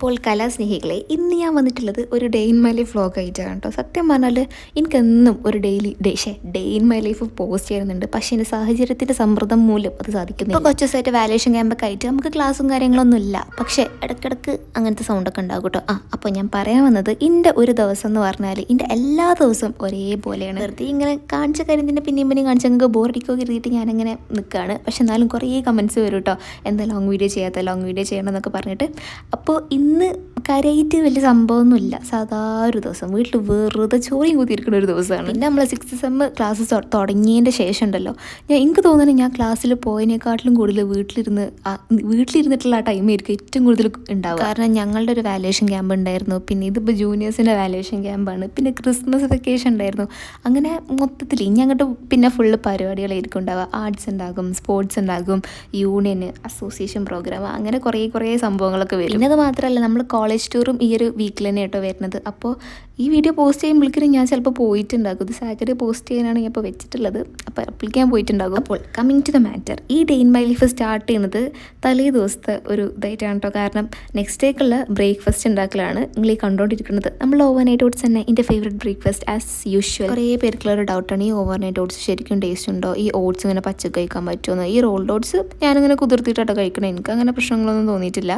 അപ്പോൾ കലാസ്നേഹികളെ ഇന്ന് ഞാൻ വന്നിട്ടുള്ളത് ഒരു day in my life vlog ആയിട്ടാണ് കേട്ടോ സത്യം പറഞ്ഞാൽ എനിക്കെന്നും ഒരു ഡെയിലി ഡേ ഷേ day in my life post ചെയ്യുന്നുണ്ട്. പക്ഷേ എന്റെ സാഹചര്യത്തിന്റെ സമ്മർദ്ദം മൂലം അത് സാധിക്കുന്നു ഇപ്പോൾ കുറച്ച് ദിവസമായിട്ട് വാലേഷൻ ക്യാമ്പൊക്കെ ആയിട്ട് നമുക്ക് ക്ലാസ്സും കാര്യങ്ങളൊന്നും ഇല്ല പക്ഷേ ഇടയ്ക്കിടയ്ക്ക് അങ്ങനത്തെ സൗണ്ടൊക്കെ ഉണ്ടാകും കേട്ടോ ആ അപ്പോൾ ഞാൻ പറയാൻ വന്നത് എന്റെ ഒരു ദിവസം എന്ന് പറഞ്ഞാൽ എന്റെ എല്ലാ ദിവസവും ഒരേപോലെയാണ്. വെറുതെ ഇങ്ങനെ കാണിച്ച കാര്യത്തിന്റെ പിന്നെയും പിന്നെയും കാണിച്ച നിങ്ങൾക്ക് ബോറടിക്കോ കരുതിയിട്ട് ഞാനങ്ങനെ നിൽക്കുകയാണ്. പക്ഷെ എന്നാലും കുറേ കമൻസ് വരും കേട്ടോ എന്താ ലോങ് വീഡിയോ ചെയ്യാത്ത ലോങ് വീഡിയോ ചെയ്യണം എന്നൊക്കെ പറഞ്ഞിട്ട്. അപ്പോൾ ഇന്ന് ഇന്ന് കാര്യമായിട്ട് വലിയ സംഭവമൊന്നുമില്ല. സാധാ ഒരു ദിവസം. വീട്ടിൽ വെറുതെ ചോറിയും കൂത്തിയിരിക്കുന്ന ഒരു ദിവസമാണ്. പിന്നെ നമ്മൾ സിക്സ് സെം ക്ലാസ് തുടങ്ങിയതിന്റെ ശേഷം ഉണ്ടല്ലോ ഞാൻ എനിക്ക് തോന്നുന്നത് ഞാൻ ക്ലാസ്സിൽ പോയതിനേക്കാട്ടിലും കൂടുതൽ വീട്ടിലിരുന്ന് വീട്ടിലിരുന്നിട്ടുള്ള ആ ടൈം ആയിരിക്കും ഏറ്റവും കൂടുതൽ ഉണ്ടാവുക. കാരണം ഞങ്ങളുടെ ഒരു വാലേഷൻ ക്യാമ്പ് ഉണ്ടായിരുന്നു. പിന്നെ ഇതിപ്പോൾ ജൂനിയേഴ്സിന്റെ വാലേഷൻ ക്യാമ്പാണ് പിന്നെ ക്രിസ്മസ് വെക്കേഷൻ ഉണ്ടായിരുന്നു. അങ്ങനെ മൊത്തത്തിൽ ഇനി അങ്ങോട്ട് പിന്നെ ഫുള്ള് പരിപാടികളായിരിക്കും ഉണ്ടാവുക. ആർട്സ് ഉണ്ടാകും സ്പോർട്സ് ഉണ്ടാകും യൂണിയൻ അസോസിയേഷൻ പ്രോഗ്രാം അങ്ങനെ കുറേ കുറേ സംഭവങ്ങളൊക്കെ വരും. പിന്നെ അത് മാത്രമല്ല നമ്മൾ കോളേജ് ടൂറും ഈ ഒരു വീക്കിൽ തന്നെ കേട്ടോ വരുന്നത്. അപ്പോൾ ഈ വീഡിയോ പോസ്റ്റ് ചെയ്യുമ്പോഴേക്കും ഞാൻ ചിലപ്പോൾ പോയിട്ടുണ്ടാകും. ഇത് സാറ്റർഡേ പോസ്റ്റ് ചെയ്യാനാണ് ഞാൻ ഇപ്പോൾ വെച്ചിട്ടുള്ളത്. അപ്പോൾ അപ്ലിക്കാൻ പോയിട്ടുണ്ടാകും. അപ്പോൾ കമ്മിങ് ടു ദ മാറ്റർ ഈ day in my life start ചെയ്യുന്നത് തലേ ദിവസത്തെ ഒരു ഇതായിട്ടാണ് കേട്ടോ കാരണം നെക്സ്റ്റ് ഡേക്കുള്ള ബ്രേക്ക്ഫാസ്റ്റ് ഉണ്ടാക്കലാണ് നിങ്ങൾ ഈ കണ്ടുകൊണ്ടിരിക്കുന്നത് നമ്മൾ ഓവർനൈറ്റ് ഓട്സ് തന്നെ എന്റെ ഫേവറേറ്റ് ബ്രേക്ക്ഫാസ്റ്റ് ആസ് യൂഷ്വൽ കുറേ പേർക്കുള്ള ഡൗട്ടാണ് ഈ ഓവർനൈറ്റ് ഓട്സ് ശരിക്കും ടേസ്റ്റ് ഉണ്ടോ? ഈ ഓട്സ് ഇങ്ങനെ പച്ചക്ക് കഴിക്കാൻ പറ്റുമെന്ന് ഈ റോൾഡ് ഓട്സ് ഞാനിങ്ങനെ കുതിർത്തിട്ടാട്ടോ കഴിക്കണം. എനിക്ക് അങ്ങനെ പ്രശ്നങ്ങളൊന്നും തോന്നിയിട്ടില്ല.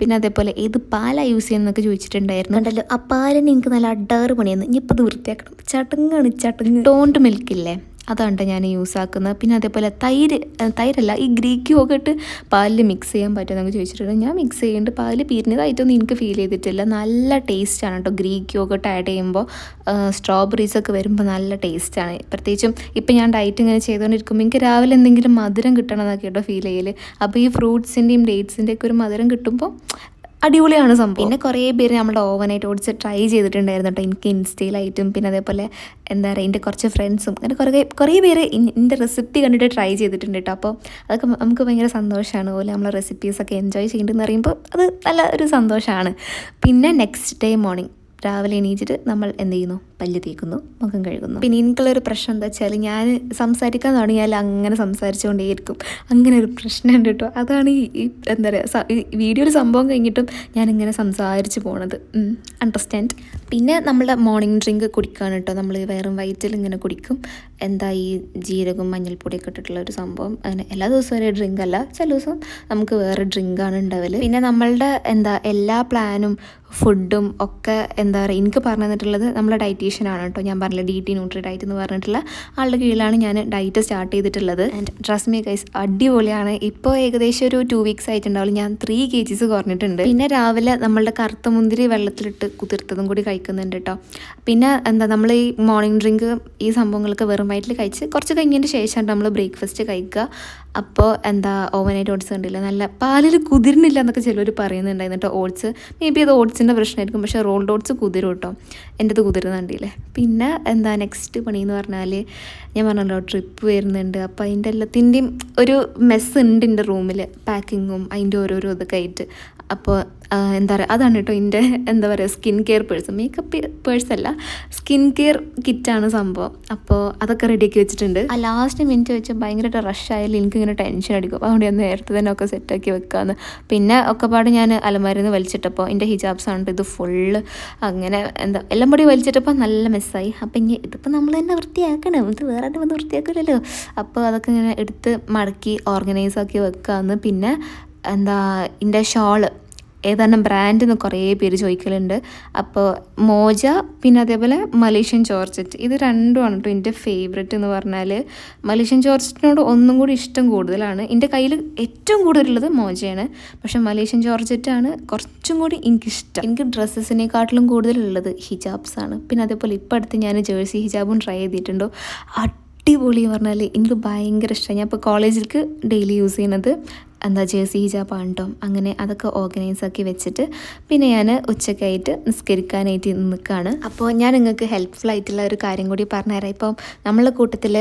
പിന്നെ അതേപോലെ ഏത് പാലാണ് യൂസ് ചെയ്യുന്നതൊക്കെ ചോദിച്ചിട്ടുണ്ടായിരുന്നു. ഉണ്ടല്ലോ ആ പാലിന് എനിക്ക് നല്ല അഡാറ് പണിയെന്ന് ഇനിയിപ്പോൾ ഇത് വൃത്തിയാക്കണം. ചട്ടങ്ങാണ് ചട്ടങ്ങ് ടോണ്ട് മിൽക്കില്ലേ? അതാണ് ഞാൻ യൂസ് ആക്കുന്നത് പിന്നെ അതേപോലെ തൈര് തൈരല്ല ഈ ഗ്രീക്ക് യോഗട്ട് പാലിൽ മിക്സ് ചെയ്യാൻ പറ്റുമെന്നൊക്കെ ചോദിച്ചിട്ടുണ്ട്. ഞാൻ മിക്സ് ചെയ്യുന്നുണ്ട് പാൽ പിരിഞ്ഞതായിട്ടൊന്നും എനിക്ക് ഫീൽ ചെയ്തിട്ടില്ല. നല്ല ടേസ്റ്റാണ് കേട്ടോ ഗ്രീക്ക് യോഗട്ട് ആഡ് ചെയ്യുമ്പോൾ സ്ട്രോബെറീസൊക്കെ വരുമ്പോൾ നല്ല ടേസ്റ്റാണ് പ്രത്യേകിച്ചും ഇപ്പം ഞാൻ ഡയറ്റ് ഇങ്ങനെ ചെയ്തുകൊണ്ടിരിക്കുമ്പോൾ എനിക്ക് രാവിലെ എന്തെങ്കിലും മധുരം കിട്ടണം എന്നൊക്കെ കേട്ടോ ഫീൽ ചെയ്യൽ അപ്പോൾ ഈ ഫ്രൂട്ട്സിന്റെയും ഡേറ്റ്സിന്റെയൊക്കെ ഒരു മധുരം കിട്ടുമ്പോൾ അടിപൊളിയാണ് സംഭവം. പിന്നെ കുറേ പേര് നമ്മുടെ ഓവനായിട്ട് ഓടിച്ച് ട്രൈ ചെയ്തിട്ടുണ്ടായിരുന്നു കേട്ടോ. എനിക്ക് ഇൻസ്റ്റയിലായിട്ടും പിന്നെ അതേപോലെ എന്താ പറയുക എന്റെ കുറച്ച് ഫ്രണ്ട്സും അങ്ങനെ കുറേ കുറേ പേര് എന്റെ റെസിപ്പി കണ്ടിട്ട് ട്രൈ ചെയ്തിട്ടുണ്ട് കേട്ടോ. അപ്പോൾ അതൊക്കെ നമുക്ക് ഭയങ്കര സന്തോഷമാണ്. പോലെ നമ്മളെ റെസിപ്പീസൊക്കെ എൻജോയ് ചെയ്യുന്നുണ്ടെന്ന് പറയുമ്പോൾ അത് നല്ല ഒരു സന്തോഷമാണ്. പിന്നെ നെക്സ്റ്റ് ഡേ മോർണിംഗ് രാവിലെ എണീച്ചിട്ട് നമ്മൾ എന്ത് ചെയ്യുന്നു? പല്ല് തേക്കുന്നു മുഖം കഴുകുന്നു. പിന്നെ എനിക്കുള്ളൊരു പ്രശ്നം എന്താ വെച്ചാൽ ഞാൻ സംസാരിക്കാൻ തുടങ്ങിയാൽ അങ്ങനെ സംസാരിച്ചുകൊണ്ടേയിരിക്കും. അങ്ങനെ ഒരു പ്രശ്നമുണ്ട് കേട്ടോ. അതാണ് ഈ എന്താ പറയുക വീഡിയോ വീഡിയോയിൽ സംഭവം കഴിഞ്ഞിട്ടും ഞാനിങ്ങനെ സംസാരിച്ച് പോണത്. അണ്ടർസ്റ്റാൻഡ് പിന്നെ നമ്മളുടെ മോർണിംഗ് ഡ്രിങ്ക് കുടിക്കുകയാണ് കേട്ടോ. നമ്മൾ വെറും വയറ്റിൽ ഇങ്ങനെ കുടിക്കും. എന്താ ഈ ജീരകവും മഞ്ഞൾപ്പൊടിയൊക്കെ ഇട്ടിട്ടുള്ള ഒരു സംഭവം. അങ്ങനെ എല്ലാ ദിവസവും ഒരു ഡ്രിങ്ക് അല്ല. ചില ദിവസം നമുക്ക് വേറെ ഡ്രിങ്കാണ് ഉണ്ടാവൽ. പിന്നെ നമ്മളുടെ എന്താ എല്ലാ പ്ലാനും ഫുഡും ഒക്കെ എന്താ പറയുക എനിക്ക് പറഞ്ഞു തന്നിട്ടുള്ളത് നമ്മളെ ഡയറ്റീഷ്യനാണ് കേട്ടോ. ഞാൻ പറഞ്ഞില്ല ഡി ടി ന്യൂട്രി ഡയറ്റ് എന്ന് പറഞ്ഞിട്ടുള്ള ആളുടെ കീഴിലാണ് ഞാൻ ഡയറ്റ് സ്റ്റാർട്ട് ചെയ്തിട്ടുള്ളത്. ആൻഡ് ട്രസ്റ്റ് മീ ഗൈസ് അടിപൊളിയാണ്. ഇപ്പോൾ ഏകദേശം ഒരു ടു വീക്സ് ആയിട്ടുണ്ടാവും. ഞാൻ ത്രീ കെ ജീസ് കുറഞ്ഞിട്ടുണ്ട്. പിന്നെ രാവിലെ നമ്മളുടെ കറുത്ത മുന്തിരി വെള്ളത്തിലിട്ട് കുതിർത്തതും കൂടി കഴിക്കുന്നുണ്ട് കേട്ടോ. പിന്നെ എന്താ നമ്മൾ ഈ മോർണിംഗ് ഡ്രിങ്ക് ഈ സംഭവങ്ങളൊക്കെ വെറും വയറ്റിൽ കഴിച്ച് കുറച്ച് കഴിഞ്ഞതിന് ശേഷമാണ് നമ്മൾ ബ്രേക്ക്ഫാസ്റ്റ് കഴിക്കുക. അപ്പോൾ എന്താ ഓവനായിട്ട് ഓട്സ് കണ്ടില്ല? നല്ല പാലിൽ കുതിരുന്നില്ല എന്നൊക്കെ ചിലർ പറയുന്നുണ്ടായിരുന്നു കേട്ടോ. ഓട്സ് മേ ബി അത് ഓട്സിന്റെ പ്രശ്നമായിരിക്കും. പക്ഷേ റോൾഡ് ഓട്സ് കുതിരും കേട്ടോ. എന്റെ അത് കുതിരുന്നുണ്ടില്ലേ പിന്നെ എന്താ നെക്സ്റ്റ് പണി എന്ന് പറഞ്ഞാൽ ഞാൻ പറഞ്ഞല്ലോ ട്രിപ്പ് വരുന്നുണ്ട്. അപ്പോൾ അതിന്റെ എല്ലാത്തിന്റെയും ഒരു മെസ്സ് ഉണ്ട് എന്റെ റൂമിൽ പാക്കിങ്ങും അതിന്റെ ഓരോരോ ഇതൊക്കെ ആയിട്ട്. അപ്പോൾ എന്താ പറയുക അതാണ് കേട്ടോ എന്റെ എന്താ പറയുക skin care purse makeup purse അല്ല സ്കിൻ കെയർ കിറ്റാണ് സംഭവം. അപ്പോൾ അതൊക്കെ റെഡിയാക്കി വെച്ചിട്ടുണ്ട്. ആ ലാസ്റ്റ് മിനിറ്റ് വെച്ച് ഭയങ്കരമായിട്ട് റഷ് ആയാലും എനിക്കിങ്ങനെ ടെൻഷൻ അടിക്കും. അതുകൊണ്ട് ഞാൻ നേരത്തെ തന്നെ ഒക്കെ സെറ്റാക്കി വെക്കാമെന്ന് പിന്നെ ഒക്കെ ഒക്കെപ്പാട് ഞാൻ അലമാരിൽ നിന്ന് വലിച്ചിട്ടപ്പോൾ എന്റെ ഹിജാബ്സ് ആണ് ഇത് ഫുള്ള് അങ്ങനെ എന്താ എല്ലാം കൂടി വലിച്ചിട്ടപ്പോൾ നല്ല മെസ്സായി അപ്പം ഇനി ഇതിപ്പോൾ നമ്മൾ തന്നെ വൃത്തിയാക്കണം. ഇത് വേറെ വന്ന് വൃത്തിയാക്കില്ലല്ലോ അപ്പോൾ അതൊക്കെ ഇങ്ങനെ എടുത്ത് മടക്കി ഓർഗനൈസ് ആക്കി വെക്കാമെന്ന് പിന്നെ എന്താ എന്റെ ഷോൾ ഏതാണ്ട് ബ്രാൻഡ് എന്ന് കുറേ പേര് ചോദിക്കലുണ്ട്. അപ്പോൾ മോജ പിന്നെ അതേപോലെ മലേഷ്യൻ ജോർജറ്റ്. ഇത് രണ്ടുമാണ് കേട്ടോ എന്റെ ഫേവററ്റ് എന്ന് പറഞ്ഞാൽ മലേഷ്യൻ ജോർജറ്റിനോട് ഒന്നും കൂടി ഇഷ്ടം കൂടുതലാണ്. എന്റെ കയ്യിൽ ഏറ്റവും കൂടുതലുള്ളത് മോജയാണ്. പക്ഷേ മലേഷ്യൻ ജോർജറ്റാണ് കുറച്ചും കൂടി എനിക്കിഷ്ടം. എനിക്ക് ഡ്രസ്സസിനെക്കാട്ടിലും കൂടുതലുള്ളത് ഹിജാബ്സാണ് പിന്നെ അതേപോലെ ഇപ്പോൾ അടുത്ത് ഞാൻ ജേഴ്സി ഹിജാബും ട്രൈ ചെയ്തിട്ടുണ്ടോ. അടിപൊളി എന്ന് പറഞ്ഞാൽ എനിക്ക് ഭയങ്കര ഇഷ്ടമാണ് ഞാൻ ഇപ്പോൾ കോളേജിലേക്ക് ഡെയിലി യൂസ് ചെയ്യുന്നത് എന്താ ജേഴ്സി ഹിജാബാണ് കേട്ടോ അങ്ങനെ അതൊക്കെ ഓർഗനൈസ് ആക്കി വെച്ചിട്ട് പിന്നെ ഞാൻ ഉച്ചക്കായിട്ട് നിസ്കരിക്കാനായിട്ട് നിൽക്കുകയാണ് അപ്പോൾ ഞാൻ നിങ്ങൾക്ക് ഹെൽപ്ഫുൾ ആയിട്ടുള്ള ഒരു കാര്യം കൂടി പറഞ്ഞുതരാം ഇപ്പം നമ്മളെ കൂട്ടത്തിൽ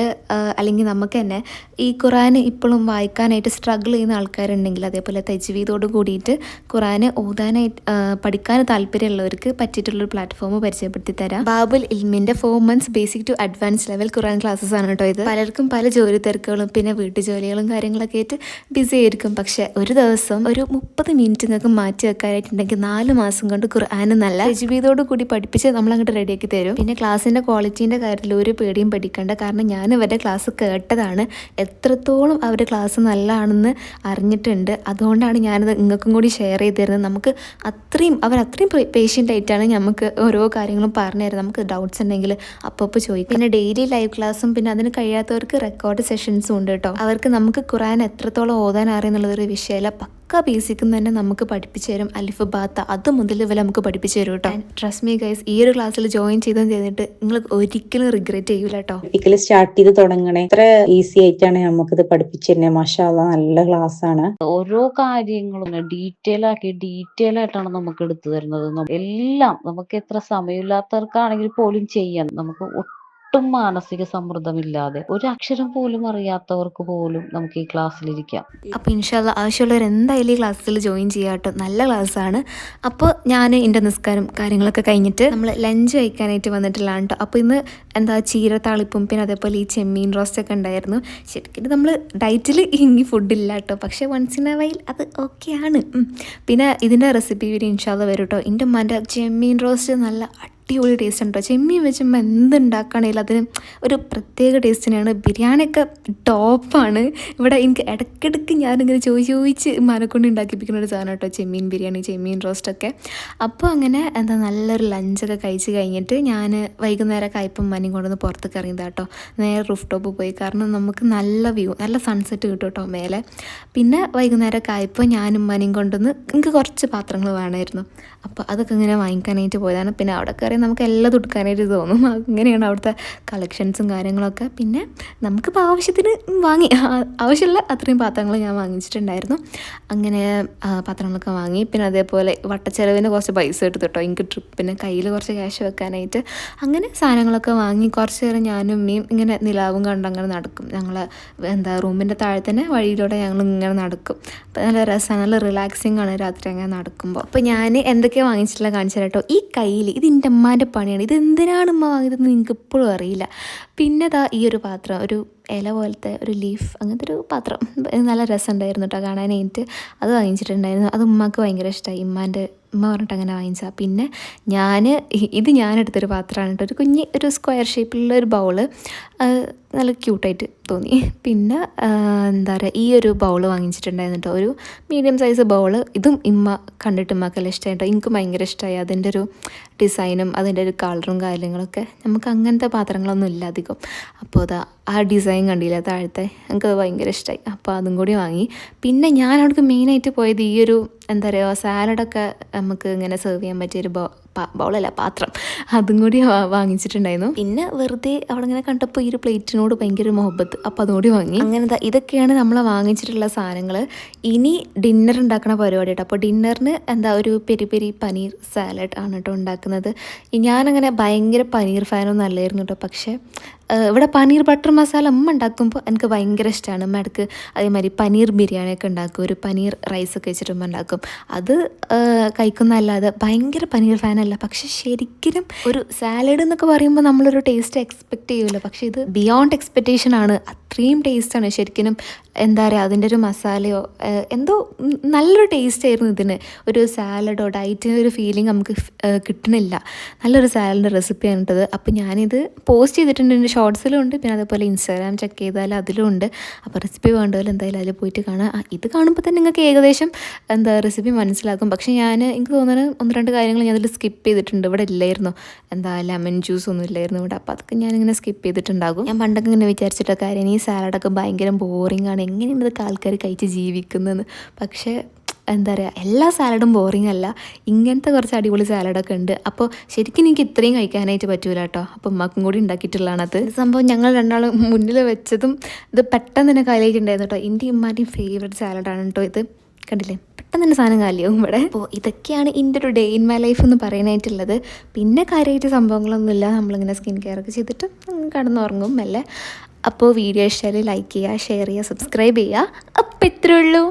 അല്ലെങ്കിൽ നമുക്ക് തന്നെ ഈ ഖുറാൻ ഇപ്പോഴും വായിക്കാനായിട്ട് സ്ട്രഗിൾ ചെയ്യുന്ന ആൾക്കാരുണ്ടെങ്കിൽ അതേപോലെ തജ്വീദോട് കൂടിയിട്ട് ഖുറാൻ ഓതാനായിട്ട് പഠിക്കാൻ താല്പര്യമുള്ളവർക്ക് പറ്റിയിട്ടുള്ളൊരു പ്ലാറ്റ്ഫോം പരിചയപ്പെടുത്തി തരാം. ബാബുൽ ഇൽമിന്റെ four months basic to advance level Quran classes ആണ് കേട്ടോ ഇത്. പലർക്കും പല ജോലി തിരക്കുകളും പിന്നെ വീട്ടു ജോലികളും കാര്യങ്ങളൊക്കെ ആയിട്ട് ബിസി ആയിരിക്കും. പഠിപ്പിക്കും പക്ഷെ ഒരു ദിവസം ഒരു മുപ്പത് മിനിറ്റ് നിങ്ങൾക്ക് മാറ്റി വെക്കാനായിട്ടുണ്ടെങ്കിൽ നാല് മാസം കൊണ്ട് ഖുർആൻ നല്ല രജീവിതോട് കൂടി പഠിപ്പിച്ച് നമ്മൾ അങ്ങോട്ട് റെഡിയാക്കി തരും. പിന്നെ ക്ലാസ്സിന്റെ ക്വാളിറ്റീന്റെ കാര്യത്തിൽ ഒരു പേടിയും പഠിക്കണ്ട. കാരണം ഞാൻ ഇവരുടെ ക്ലാസ് കേട്ടതാണ്. എത്രത്തോളം അവരുടെ ക്ലാസ് നല്ലതാണെന്ന് അറിഞ്ഞിട്ടുണ്ട്. അതുകൊണ്ടാണ് ഞാനത് നിങ്ങൾക്കും കൂടി ഷെയർ ചെയ്ത് തരുന്നത്. നമുക്ക് അത്രയും അവർ അത്രയും പേഷ്യന്റ് ആയിട്ടാണ് നമുക്ക് ഓരോ കാര്യങ്ങളും പറഞ്ഞു തരുന്നത്. നമുക്ക് ഡൗട്ട്സ് ഉണ്ടെങ്കിൽ അപ്പോൾ ചോദിക്കും. പിന്നെ ഡെയിലി ലൈവ് ക്ലാസ്സും പിന്നെ അതിന് കഴിയാത്തവർക്ക് റെക്കോർഡ് സെഷൻസും ഉണ്ട് കേട്ടോ. അവർക്ക് നമുക്ക് ഖുറാൻ എത്രത്തോളം ഓതാൻ അറിയുന്നുള്ളതൊരു വിഷയമല്ല. പക്ക ബേസിക്കും തന്നെ നമുക്ക് പഠിപ്പിച്ചു തരും. അലിഫ് ബാത്ത അത് മുതൽ ഇവരെ നമുക്ക് പഠിപ്പിച്ചു തരും കേട്ടോ ട്രസ്റ്റ് മീ ഗൈസ് ഈ ഒരു ക്ലാസ്സിൽ ജോയിൻ ചെയ്തെന്ന് ചെയ്തിട്ട് നിങ്ങൾ ഒരിക്കലും റിഗ്രറ്റ് ചെയ്യൂല കേട്ടോ ഒരിക്കലും സ്റ്റാർട്ട് ചെയ്ത് തുടങ്ങണേ. ഇത്ര ഈസി ആയിട്ടാണ് നമുക്ക് ഇത് പഠിപ്പിച്ചു തന്നെ മഷാല നല്ല ക്ലാസ് ആണ്. ഓരോ കാര്യങ്ങളും ഡീറ്റെയിൽ ആക്കി ഡീറ്റെയിൽ ആയിട്ടാണ് നമുക്ക് എടുത്തു തരുന്നത്. എല്ലാം നമുക്ക് എത്ര സമയമില്ലാത്തവർക്കാണെങ്കിൽ പോലും ചെയ്യാം. നമുക്ക് ഒട്ടും മാനസിക സമ്മർദ്ദമില്ലാതെ ഒരു അക്ഷരം പോലും അറിയാത്തവർക്ക് പോലും നമുക്ക് ഈ ക്ലാസ്സിലിരിക്കാം അപ്പോൾ ഇൻഷാല്ല ആവശ്യമുള്ളവർ എന്തായാലും ഈ ക്ലാസ്സിൽ ജോയിൻ ചെയ്യാട്ടോ നല്ല ക്ലാസ്സാണ്. അപ്പോൾ ഞാൻ എന്റെ നിസ്കാരം കാര്യങ്ങളൊക്കെ കഴിഞ്ഞിട്ട് നമ്മൾ ലഞ്ച് കഴിക്കാനായിട്ട് വന്നിട്ടുള്ളതാണ് കേട്ടോ. അപ്പോൾ ഇന്ന് എന്താ ചീര താളിപ്പും പിന്നെ അതേപോലെ ഈ ചെമ്മീൻ റോസ്റ്റ് ഒക്കെ ഉണ്ടായിരുന്നു. ശരിക്കും നമ്മൾ ഡയറ്റിൽ ഇങ്ങി ഫുഡില്ല കേട്ടോ. പക്ഷേ വൺസ് ഇൻ എ വൈൽ അത് ഓക്കെയാണ് പിന്നെ ഇതിന്റെ റെസിപ്പി വീഡിയോ ഇൻഷാല്ല വരും കേട്ടോ. എന്റെ ഉമ്മാന്റെ ചെമ്മീൻ റോസ്റ്റ് നല്ല അടിപൊളി ടേസ്റ്റ് ഉണ്ട്? ചെമ്മീൻ വെച്ചുമ്പോൾ എന്തുണ്ടാക്കുകയാണെങ്കിലും അതിന് ഒരു പ്രത്യേക ടേസ്റ്റിനാണ് ബിരിയാണിയൊക്കെ ടോപ്പാണ്. ഇവിടെ എനിക്ക് ഇടയ്ക്കിടയ്ക്ക് ഞാനിങ്ങനെ ചോദിച്ച് ചോദിച്ച് മനക്കൊണ്ട് ഉണ്ടാക്കിപ്പിക്കുന്ന ഒരു സാധനം കേട്ടോ ചെമ്മീൻ ബിരിയാണി ചെമ്മീൻ റോസ്റ്റൊക്കെ അപ്പോൾ അങ്ങനെ എന്താ നല്ലൊരു ലഞ്ചൊക്കെ കഴിച്ച് കഴിഞ്ഞിട്ട് ഞാൻ വൈകുന്നേരം കയ്പം മനിയും കൊണ്ടുവന്ന് പുറത്തേക്ക് ഇറങ്ങിയതാണ് കേട്ടോ. നേരെ റൂഫ് ടോപ്പ് പോയി. കാരണം നമുക്ക് നല്ല വ്യൂ നല്ല സൺസെറ്റ് കിട്ടും കേട്ടോ മേലെ. പിന്നെ വൈകുന്നേരം ആയപ്പോൾ ഞാനും മനിയും കൊണ്ടുവന്ന് എനിക്ക് കുറച്ച് പാത്രങ്ങൾ വേണമായിരുന്നു. അപ്പോൾ അതൊക്കെ ഇങ്ങനെ വാങ്ങിക്കാനായിട്ട് പോയതാണ്. പിന്നെ അവിടെ കയറി നമുക്ക് എല്ലാം തുടുക്കാനായിട്ട് തോന്നും. അങ്ങനെയാണ് അവിടുത്തെ കളക്ഷൻസും കാര്യങ്ങളൊക്കെ. പിന്നെ നമുക്കിപ്പോൾ ആവശ്യത്തിന് വാങ്ങി. ആവശ്യമുള്ള അത്രയും പാത്രങ്ങൾ ഞാൻ വാങ്ങിച്ചിട്ടുണ്ടായിരുന്നു. അങ്ങനെ പാത്രങ്ങളൊക്കെ വാങ്ങി. പിന്നെ അതേപോലെ വട്ടച്ചെലവിന് കുറച്ച് പൈസ എടുത്തു കേട്ടോ എനിക്ക് ട്രിപ്പിന് കയ്യിൽ കുറച്ച് ക്യാഷ് വെക്കാനായിട്ട്. അങ്ങനെ സാധനങ്ങളൊക്കെ വാങ്ങി. കുറച്ച് നേരം ഞാനും ഉമ്മയും ഇങ്ങനെ നിലാവും കണ്ടങ്ങനെ നടക്കും. ഞങ്ങൾ എന്താ റൂമിന്റെ താഴെ തന്നെ വഴിയിലൂടെ ഞങ്ങൾ ഇങ്ങനെ നടക്കും. അപ്പോൾ നല്ല രസമാണ് നല്ല റിലാക്സിങ് ആണ് രാത്രി അങ്ങനെ നടക്കുമ്പോൾ അപ്പോൾ ഞാൻ എന്തൊക്കെയാണ് വാങ്ങിച്ചിട്ടുള്ള കാണിച്ചു കേട്ടോ ഈ കയ്യിൽ ഇത് എന്റെ ഉമ്മാന്റെ പണിയാണ്. ഇത് എന്തിനാണ് വാങ്ങിയതെന്ന് നിങ്ങൾക്ക് ഇപ്പോഴും അറിയില്ല. പിന്നെ ദാ ഈ ഒരു പാത്രം ഒരു ഇല പോലത്തെ ഒരു ലീഫ് അങ്ങനത്തെ ഒരു പാത്രം. നല്ല രസമുണ്ടായിരുന്നു കേട്ടോ കാണാനായിട്ട് അത് വാങ്ങിച്ചിട്ടുണ്ടായിരുന്നു. അത് ഉമ്മാക്ക് ഭയങ്കര ഇഷ്ടമായി ഉമ്മാന്റെ ഉമ്മ പറഞ്ഞിട്ട് അങ്ങനെ വാങ്ങിച്ചാൽ പിന്നെ ഞാൻ ഇത് ഞാനെടുത്തൊരു പാത്രമാണ് കേട്ടോ ഒരു കുഞ്ഞ് ഒരു സ്ക്വയർ ഷേപ്പിലുള്ള ഒരു ബൗൾ നല്ല ക്യൂട്ടായിട്ട് തോന്നി. പിന്നെ എന്താ പറയുക ഈ ഒരു ബൗൾ വാങ്ങിച്ചിട്ടുണ്ടായിരുന്നു കേട്ടോ ഒരു മീഡിയം സൈസ് ബൗൾ ഇതും ഇമ്മ കണ്ടിട്ട് ഉമ്മക്കെല്ലാം ഇഷ്ടമായി കേട്ടോ എനിക്ക് ഭയങ്കര ഇഷ്ടമായി അതിന്റെ ഒരു ഡിസൈനും അതിന്റെ ഒരു കളറും കാര്യങ്ങളൊക്കെ. നമുക്ക് അങ്ങനത്തെ പാത്രങ്ങളൊന്നും ഇല്ല അധികം. അപ്പോൾ അതാ ആ ഡിസൈൻ കണ്ടില്ല താഴത്തെ? എനിക്ക് അത് ഭയങ്കര ഇഷ്ടമായി അപ്പോൾ അതും കൂടി വാങ്ങി. പിന്നെ ഞാൻ അവിടേക്ക് മെയിനായിട്ട് പോയത് ഈ ഒരു എന്താ പറയുക സാലഡൊക്കെ നമുക്ക് ഇങ്ങനെ സെർവ് ചെയ്യാൻ പറ്റിയൊരു പാ- ബൗളല്ല പാത്രം. അതും കൂടി വാങ്ങിച്ചിട്ടുണ്ടായിരുന്നു. പിന്നെ വെറുതെ അവിടെ ഇങ്ങനെ കണ്ടപ്പോൾ ഈ ഒരു പ്ലേറ്റിനോട് ഭയങ്കര മുഹബത്ത്. അപ്പോൾ അതുകൂടി വാങ്ങി. അങ്ങനെ ഇതൊക്കെയാണ് നമ്മൾ വാങ്ങിച്ചിട്ടുള്ള സാധനങ്ങൾ ഇനി ഡിന്നർ ഉണ്ടാക്കുന്ന പരിപാടി കേട്ടോ അപ്പോൾ ഡിന്നറിന് എന്താ ഒരു പെരി പെരി പനീർ സാലഡ് ആണ് കേട്ടോ ഉണ്ടാക്കുന്നത്. ഞാനങ്ങനെ ഭയങ്കര പനീർ ഫാനൊന്നും അല്ലായിരുന്നു കേട്ടോ പക്ഷേ ഇവിടെ പനീർ ബട്ടർ മസാല അമ്മ ഉണ്ടാക്കുമ്പോൾ എനിക്ക് ഭയങ്കര ഇഷ്ടമാണ് അമ്മ ഇടയ്ക്ക് അതേമാതിരി പനീർ ബിരിയാണിയൊക്കെ ഉണ്ടാക്കും. ഒരു പനീർ റൈസൊക്കെ വെച്ചിട്ട് അമ്മ ഉണ്ടാക്കും. അത് കഴിക്കുന്നതല്ലാതെ ഭയങ്കര പനീർ ഫാനല്ല പക്ഷെ ശരിക്കും ഒരു സാലഡ് എന്നൊക്കെ പറയുമ്പോൾ നമ്മളൊരു ടേസ്റ്റ് എക്സ്പെക്റ്റ് ചെയ്യുമല്ലോ പക്ഷെ ഇത് ബിയോണ്ട് എക്സ്പെക്റ്റേഷൻ ആണ്. അത്രയും ടേസ്റ്റാണ് ശരിക്കും എന്താ പറയുക അതിന്റെ ഒരു മസാലയോ എന്തോ നല്ലൊരു ടേസ്റ്റ് ആയിരുന്നു ഇതിന്. ഒരു സാലഡോ ഡയറ്റിന് ഒരു ഫീലിംഗ് നമുക്ക് കിട്ടണില്ല നല്ലൊരു സാലഡിന്റെ റെസിപ്പിയാണ് ഇട്ടത്. അപ്പോൾ ഞാനിത് പോസ്റ്റ് ചെയ്തിട്ടുണ്ട്. എന്റെ ഷോർട്സിലും ഉണ്ട്. പിന്നെ അതേപോലെ ഇൻസ്റ്റാഗ്രാം ചെക്ക് ചെയ്താൽ അതിലും ഉണ്ട്. അപ്പോൾ റെസിപ്പി വേണ്ടവരും എന്തായാലും അതിൽ പോയിട്ട് കാണാം. ഇത് കാണുമ്പോൾ തന്നെ നിങ്ങൾക്ക് ഏകദേശം എന്താ റെസിപ്പി മനസ്സിലാക്കും. പക്ഷേ ഞാൻ എനിക്ക് തോന്നുന്നത് ഒന്ന് രണ്ട് കാര്യങ്ങൾ ഞാൻ അതിൽ സ്കിപ്പ് ചെയ്തിട്ടുണ്ട്. ഇവിടെ ഇല്ലായിരുന്നു. എന്താ ലെമൺ ജ്യൂസ് ഒന്നും ഇല്ലായിരുന്നു ഇവിടെ. അപ്പോൾ അതൊക്കെ ഞാനിങ്ങനെ സ്കിപ്പ് ചെയ്തിട്ടുണ്ടാകും. ഞാൻ പണ്ടൊക്കെ ഇങ്ങനെ വിചാരിച്ചിട്ടൊക്കെ കാര്യം ഈ സാലഡൊക്കെ ഭയങ്കര ബോറിംഗ് ആണ് എങ്ങനെയാണ് ഇതൊക്കെ ആൾക്കാർ കഴിച്ച് ജീവിക്കുന്നതെന്ന്? പക്ഷേ എന്താ പറയുക എല്ലാ സാലഡും ബോറിംഗ് അല്ല. ഇങ്ങനത്തെ കുറച്ച് അടിപൊളി സാലഡൊക്കെ ഉണ്ട്. അപ്പോൾ ശരിക്കും എനിക്ക് ഇത്രയും കഴിക്കാനായിട്ട് പറ്റൂല കേട്ടോ. അപ്പോൾ ഉമ്മക്കും കൂടി ഉണ്ടാക്കിയിട്ടുള്ളതാണ് അത്. സംഭവം ഞങ്ങൾ രണ്ടാളും മുന്നിൽ വെച്ചതും ഇത് പെട്ടെന്ന് തന്നെ കാലിയായിട്ടുണ്ടായിരുന്നു കേട്ടോ. എന്റെ ഉമ്മാന്റെയും ഫേവറേറ്റ് സാലഡാണ് കേട്ടോ ഇത്. കണ്ടില്ലേ? പെട്ടെന്ന് തന്നെ സാധനം കാലിയാവും ഇവിടെ. അപ്പോൾ ഇതൊക്കെയാണ് എന്റെ ഒരു ഡേ ഇൻ മൈ ലൈഫ് എന്ന് പറയാനായിട്ടുള്ളത്. പിന്നെ കാര്യമായിട്ട് സംഭവങ്ങളൊന്നുമില്ല. നമ്മളിങ്ങനെ സ്കിൻ കെയർ ഒക്കെ ചെയ്തിട്ട് കടന്നുറങ്ങും മെല്ലെ. അപ്പോൾ വീഡിയോ ഇഷ്ടമായി ലൈക്ക് ചെയ്യുക ഷെയർ ചെയ്യുക സബ്സ്ക്രൈബ് ചെയ്യുക. അപ്പോൾ ഇത്രയേ ഉള്ളൂ.